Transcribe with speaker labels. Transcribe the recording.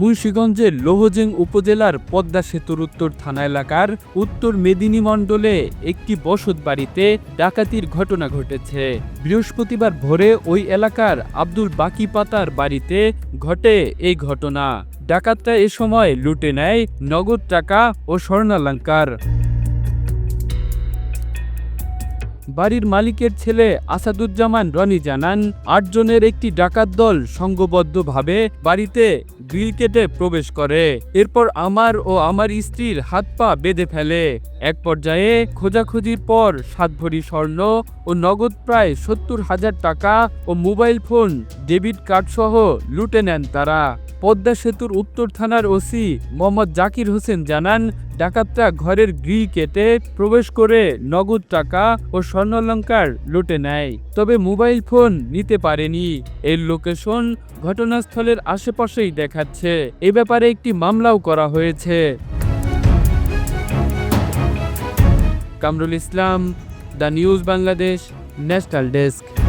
Speaker 1: মুন্সীগঞ্জের লোহজেং উপজেলার পদ্মা সেতুর উত্তর থানা এলাকার উত্তর মেদিনী মণ্ডলে একটি বসত বাড়িতে ডাকাতির ঘটনা ঘটেছে। বৃহস্পতিবার ভোরে ওই এলাকার আব্দুল বাকি পাতার বাড়িতে ঘটে এই ঘটনা। ডাকাতটা এ সময় লুটে নেয় নগদ টাকা ও স্বর্ণালঙ্কার। বাড়ির মালিকের ছেলে আসাদুজ্জামান রনি জানান, আটজনের একটি ডাকাত দল সংঘবদ্ধভাবে বাড়িতে গ্রিল কেটে প্রবেশ করে। এরপর আমার ও আমার স্ত্রীর হাত পা বেঁধে ফেলে। এক পর্যায়ে খোঁজাখুঁজির পর সাত ভরি স্বর্ণ ও নগদ প্রায় সত্তর হাজার টাকা ও মোবাইল ফোন, ডেবিট কার্ড সহ লুটে নেন তারা। পদ্মা সেতুর উত্তর থানার ওসি মোহাম্মদ জাকির হোসেন জানান ডাকাতরা ঘরের গ্রিল কেটে প্রবেশ করে নগদ টাকা ও স্বর্ণালঙ্কার লুটে নেয়। তবে মোবাইল ফোন নিতে পারেনি। এর লোকেশন ঘটনাস্থলের আশেপাশেই দেখাচ্ছে। এ ব্যাপারে একটি মামলাও করা হয়েছে। Kamrul Islam, the news Bangladesh, national desk.